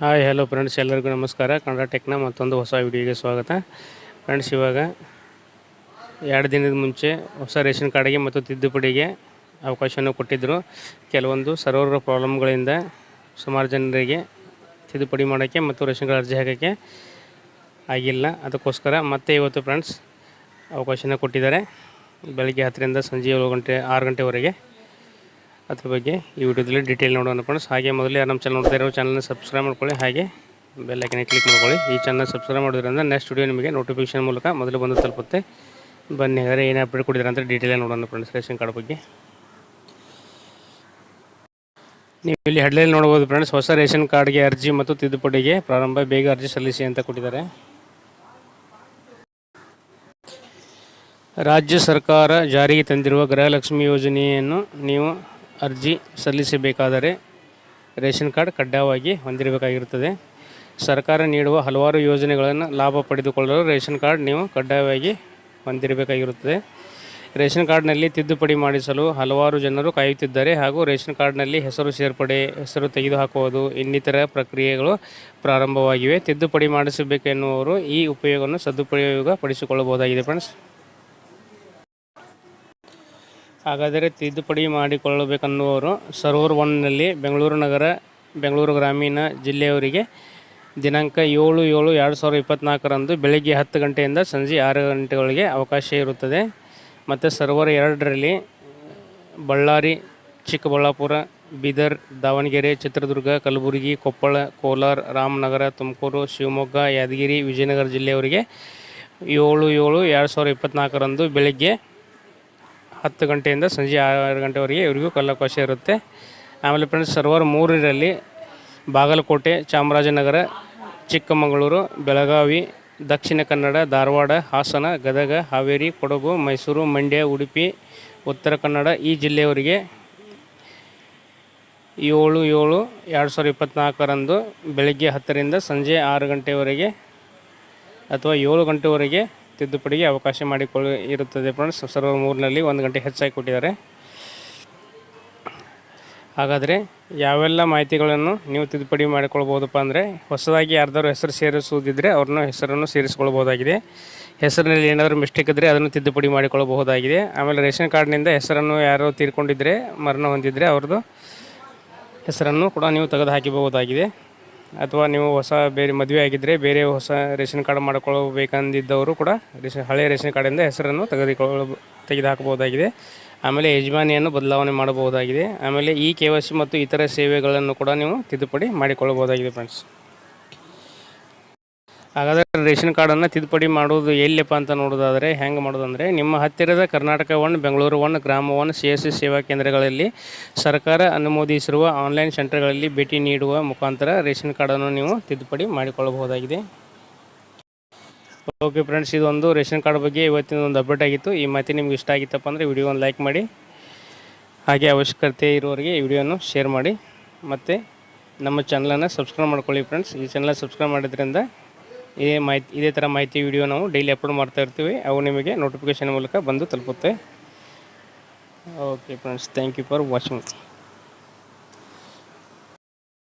Hi hello friends ಎಲ್ಲರಿಗೂ ನಮಸ್ಕಾರ. ಕನ್ನಡ ಟೆಕ್ನ ಮತ್ತೊಂದು ಹೊಸ ವಿಡಿಯೋಗೆ ಸ್ವಾಗತ. ಫ್ರೆಂಡ್ಸ್ ಇವಾಗ ಎರಡು ದಿನದ ಮುಂಚೆ ಹೊಸ ರೇಷನ್ ಕಾರ್ಡಿಗೆ ಮತ್ತು ತಿದ್ದುಪಡಿಗೆ ಅವಕಾಶವನ್ನು ಕೊಟ್ಟಿದ್ದರು ಕೆಲವೊಂದು ಸರ್ವರ್ ಪ್ರಾಬ್ಲಮ್ಗಳಿಂದ ಸುಮಾರು ಜನರಿಗೆ ತಿದ್ದುಪಡಿ ಮಾಡೋಕ್ಕೆ ಮತ್ತು ರೇಷನ್ ಕಾರ್ಡ್ ಅರ್ಜಿ ಹಾಕೋಕ್ಕೆ ಆಗಿಲ್ಲ. ಅದಕ್ಕೋಸ್ಕರ ಮತ್ತೆ ಇವತ್ತು ಫ್ರೆಂಡ್ಸ್ ಅವಕಾಶನ ಕೊಟ್ಟಿದ್ದಾರೆ. ಬೆಳಗ್ಗೆ ಹತ್ತರಿಂದ ಸಂಜೆ ಏಳು ಗಂಟೆ, ಆರು ಗಂಟೆವರೆಗೆ. ಅದ್ರ ಬಗ್ಗೆ ಈ ವಿಡಿಯೋದಲ್ಲಿ ಡೀಟೇಲ್ ನೋಡೋಣ ಫ್ರೆಂಡ್ಸ್ ಹಾಗೆ ಮೊದಲೇ ನಮ್ಮ ಚಾನಲ್ ನೋಡ್ತಾ ಇರೋ ಚಾನಲ್ನ ಸಬ್ಸ್ಕ್ರೈಬ್ ಮಾಡ್ಕೊಳ್ಳಿ. ಹಾಗೆ ಬೆಲ್ ಐಕನ್ ಕ್ಲಿಕ್ ಮಾಡ್ಕೊಳ್ಳಿ. ಈ ಚಾನಲ್ ಸಬ್ಸ್ಕ್ರೈಬ್ ಮಾಡೋದ್ರಿಂದ ನೆಕ್ಸ್ಟ್ ವಿಡಿಯೋ ನಿಮಗೆ ನೋಟಿಫಿಕೇಶನ್ ಮೂಲಕ ಮೊದಲು ಬಂದು ತಲುಪುತ್ತೆ. ಬನ್ನಿ, ಹಾಗಾದ್ರೆ ಏನು ಅಪ್ಡೇಟ್ ಕೊಟ್ಟಿದ್ದಾರೆ ಅಂತ ಡೀಟೇಲ್ ನೋಡೋಣ ಫ್ರೆಂಡ್ಸ್ ರೇಷನ್ ಕಾರ್ಡ್ ಬಗ್ಗೆ. ನೀವು ಇಲ್ಲಿ ಹೆಡ್ಲೈನ್ ನೋಡ್ಬೋದು ಫ್ರೆಂಡ್ಸ್ ಹೊಸ ರೇಷನ್ ಕಾರ್ಡ್ಗೆ ಅರ್ಜಿ ಮತ್ತು ತಿದ್ದುಪಡಿಗೆ ಪ್ರಾರಂಭ, ಬೇಗ ಅರ್ಜಿ ಸಲ್ಲಿಸಿ ಅಂತ ಕೊಟ್ಟಿದ್ದಾರೆ. ರಾಜ್ಯ ಸರ್ಕಾರ ಜಾರಿಗೆ ತಂದಿರುವ ಗೃಹಲಕ್ಷ್ಮಿ ಯೋಜನೆಯನ್ನು ನೀವು ಅರ್ಜಿ ಸಲ್ಲಿಸಬೇಕಾದರೆ ರೇಷನ್ ಕಾರ್ಡ್ ಕಡ್ಡಾಯವಾಗಿ ಹೊಂದಿರಬೇಕಾಗಿರುತ್ತದೆ. ಸರ್ಕಾರ ನೀಡುವ ಹಲವಾರು ಯೋಜನೆಗಳನ್ನು ಲಾಭ ಪಡೆದುಕೊಳ್ಳಲು ರೇಷನ್ ಕಾರ್ಡ್ ನೀವು ಕಡ್ಡಾಯವಾಗಿ ಹೊಂದಿರಬೇಕಾಗಿರುತ್ತದೆ. ರೇಷನ್ ಕಾರ್ಡ್ನಲ್ಲಿ ತಿದ್ದುಪಡಿ ಮಾಡಿಸಲು ಹಲವಾರು ಜನರು ಕಾಯುತ್ತಿದ್ದಾರೆ ಹಾಗೂ ರೇಷನ್ ಕಾರ್ಡ್ನಲ್ಲಿ ಹೆಸರು ಸೇರ್ಪಡೆ, ಹೆಸರು ತೆಗೆದುಹಾಕುವುದು ಇನ್ನಿತರ ಪ್ರಕ್ರಿಯೆಗಳು ಪ್ರಾರಂಭವಾಗಿವೆ. ತಿದ್ದುಪಡಿ ಮಾಡಿಸಬೇಕೆನ್ನುವರು ಈ ಉಪಯೋಗವನ್ನು ಸದುಪಯೋಗ ಪಡಿಸಿಕೊಳ್ಳಬಹುದಾಗಿದೆ ಫ್ರೆಂಡ್ಸ್. ಹಾಗಾದರೆ ತಿದ್ದುಪಡಿ ಮಾಡಿಕೊಳ್ಳಬೇಕನ್ನುವರು ಸರ್ವರ್ ಒನ್ನಲ್ಲಿ ಬೆಂಗಳೂರು ನಗರ, ಬೆಂಗಳೂರು ಗ್ರಾಮೀಣ ಜಿಲ್ಲೆಯವರಿಗೆ ದಿನಾಂಕ ಏಳು ಏಳು ಎರಡು ಸಾವಿರದ ಇಪ್ಪತ್ತ್ನಾಲ್ಕರಂದು ಬೆಳಗ್ಗೆ ಹತ್ತು ಗಂಟೆಯಿಂದ ಸಂಜೆ ಆರು ಗಂಟೆಗಳಿಗೆ ಅವಕಾಶ ಇರುತ್ತದೆ. ಮತ್ತು ಸರ್ವರ್ ಎರಡರಲ್ಲಿ ಬಳ್ಳಾರಿ, ಚಿಕ್ಕಬಳ್ಳಾಪುರ, ಬೀದರ್, ದಾವಣಗೆರೆ, ಚಿತ್ರದುರ್ಗ, ಕಲಬುರಗಿ, ಕೊಪ್ಪಳ, ಕೋಲಾರ, ರಾಮನಗರ, ತುಮಕೂರು, ಶಿವಮೊಗ್ಗ, ಯಾದಗಿರಿ, ವಿಜಯನಗರ ಜಿಲ್ಲೆಯವರಿಗೆ ಏಳು ಏಳು ಎರಡು ಸಾವಿರದ ಇಪ್ಪತ್ತ್ನಾಲ್ಕರಂದು ಬೆಳಗ್ಗೆ ಹತ್ತು ಗಂಟೆಯಿಂದ ಸಂಜೆ ಆರು ಗಂಟೆವರೆಗೆ ಇವರಿಗೂ ಕಾಲಾವಕಾಶ ಇರುತ್ತೆ. ಆಮೇಲೆ ಫ್ರೆಂಡ್ಸ್ ಸರ್ವರ್ ಮೂರರಲ್ಲಿ ಬಾಗಲಕೋಟೆ, ಚಾಮರಾಜನಗರ, ಚಿಕ್ಕಮಗಳೂರು, ಬೆಳಗಾವಿ, ದಕ್ಷಿಣ ಕನ್ನಡ, ಧಾರವಾಡ, ಹಾಸನ, ಗದಗ, ಹಾವೇರಿ, ಕೊಡಗು, ಮೈಸೂರು, ಮಂಡ್ಯ, ಉಡುಪಿ, ಉತ್ತರ ಕನ್ನಡ ಈ ಜಿಲ್ಲೆಯವರಿಗೆ ಏಳು ಏಳು ಎರಡು ಸಾವಿರದ ಇಪ್ಪತ್ತ್ನಾಲ್ಕರಂದು ಬೆಳಗ್ಗೆ ಹತ್ತರಿಂದ ಸಂಜೆ ಆರು ಗಂಟೆವರೆಗೆ ಅಥವಾ ಏಳು ಗಂಟೆವರೆಗೆ ತಿದ್ದುಪಡಿಗೆ ಅವಕಾಶ ಮಾಡಿಕೊಳ್ಳಿ ಇರುತ್ತದೆ ಫ್ರೆಂಡ್ಸ್. ಸರ್ವರ್ ಮೂರಿನಲ್ಲಿ ಒಂದು ಗಂಟೆ ಹೆಚ್ಚಾಗಿ ಕೊಟ್ಟಿದ್ದಾರೆ. ಹಾಗಾದರೆ ಯಾವೆಲ್ಲ ಮಾಹಿತಿಗಳನ್ನು ನೀವು ತಿದ್ದುಪಡಿ ಮಾಡಿಕೊಳ್ಬೋದಪ್ಪ ಅಂದರೆ, ಹೊಸದಾಗಿ ಯಾರ್ದಾರು ಹೆಸರು ಸೇರಿಸುವುದಿದ್ದರೆ ಅವ್ರನ್ನ ಹೆಸರನ್ನು ಸೇರಿಸ್ಕೊಳ್ಬೋದಾಗಿದೆ. ಹೆಸರಿನಲ್ಲಿ ಏನಾದರೂ ಮಿಸ್ಟೇಕ್ ಇದ್ದರೆ ಅದನ್ನು ತಿದ್ದುಪಡಿ ಮಾಡಿಕೊಳ್ಳಬಹುದಾಗಿದೆ ಆಮೇಲೆ ರೇಷನ್ ಕಾರ್ಡ್ನಿಂದ ಹೆಸರನ್ನು ಯಾರೋ ತೀರ್ಕೊಂಡಿದ್ದರೆ ಮರಣ ಹೊಂದಿದ್ದರೆ ಅವ್ರದ್ದು ಹೆಸರನ್ನು ಕೂಡ ನೀವು ತೆಗೆದು ಹಾಕಿಬಹುದಾಗಿದೆ ಅಥವಾ ನೀವು ಹೊಸ ಬೇರೆ ಮದುವೆ ಆಗಿದ್ದರೆ ಬೇರೆ ಹೊಸ ರೇಷನ್ ಕಾರ್ಡ್ ಮಾಡಿಕೊಳ್ಳಬೇಕಂದಿದ್ದವರು ಕೂಡ ರೇಷನ್ ಹಳೆಯ ರೇಷನ್ ಕಾರ್ಡಿಂದ ಹೆಸರನ್ನು ತೆಗೆದುಕೊಳ್ಳ, ತೆಗೆದುಹಾಕಬಹುದಾಗಿದೆ. ಆಮೇಲೆ ಯಜಮಾನಿಯನ್ನು ಬದಲಾವಣೆ ಮಾಡಬಹುದಾಗಿದೆ. ಆಮೇಲೆ ಈ ಕೆ ಮತ್ತು ಇತರ ಸೇವೆಗಳನ್ನು ಕೂಡ ನೀವು ತಿದ್ದುಪಡಿ ಮಾಡಿಕೊಳ್ಳಬಹುದಾಗಿದೆ ಫ್ರೆಂಡ್ಸ್ ಹಾಗಾದರೆ ರೇಷನ್ ಕಾರ್ಡನ್ನು ತಿದ್ದುಪಡಿ ಮಾಡೋದು ಎಲ್ಲಿಪ್ಪ ಅಂತ ನೋಡೋದಾದರೆ ಹೆಂಗೆ ಮಾಡೋದಂದರೆ ನಿಮ್ಮ ಹತ್ತಿರದ ಕರ್ನಾಟಕ ಒನ್, ಬೆಂಗಳೂರು ಒನ್, ಗ್ರಾಮ ಒನ್, ಸಿ ಎಸ್ ಸಿ ಸೇವಾ ಕೇಂದ್ರಗಳಲ್ಲಿ ಸರ್ಕಾರ ಅನುಮೋದಿಸಿರುವ ಆನ್ಲೈನ್ ಸೆಂಟರ್ಗಳಲ್ಲಿ ಭೇಟಿ ನೀಡುವ ಮುಖಾಂತರ ರೇಷನ್ ಕಾರ್ಡನ್ನು ನೀವು ತಿದ್ದುಪಡಿ ಮಾಡಿಕೊಳ್ಳಬಹುದಾಗಿದೆ. ಓಕೆ ಫ್ರೆಂಡ್ಸ್, ಇದೊಂದು ರೇಷನ್ ಕಾರ್ಡ್ ಬಗ್ಗೆ ಇವತ್ತಿನ ಒಂದು ಅಪ್ಡೇಟ್ ಆಗಿತ್ತು. ಈ ಮಾಹಿತಿ ನಿಮ್ಗೆ ಇಷ್ಟ ಆಗಿತ್ತಪ್ಪ ಅಂದರೆ ವಿಡಿಯೋ ಲೈಕ್ ಮಾಡಿ, ಹಾಗೆ ಅವಶ್ಯಕತೆ ಇರುವವರಿಗೆ ಈ ವಿಡಿಯೋನು ಶೇರ್ ಮಾಡಿ, ಮತ್ತು ನಮ್ಮ ಚಾನಲನ್ನು ಸಬ್ಸ್ಕ್ರೈಬ್ ಮಾಡ್ಕೊಳ್ಳಿ ಫ್ರೆಂಡ್ಸ್. ಈ ಚಾನಲ್ ಸಬ್ಸ್ಕ್ರೈಬ್ ಮಾಡೋದ್ರಿಂದ ಇದೇ ಮಾಹಿತಿ, ಇದೇ ಥರ ಮಾಹಿತಿ ವಿಡಿಯೋ ನಾವು ಡೈಲಿ ಅಪ್ಲೋಡ್ ಮಾಡ್ತಾ ಇರ್ತೀವಿ. ಅವು ನಿಮಗೆ ನೋಟಿಫಿಕೇಷನ್ ಮೂಲಕ ಬಂದು ತಲುಪುತ್ತೆ. Okay friends thank you for watching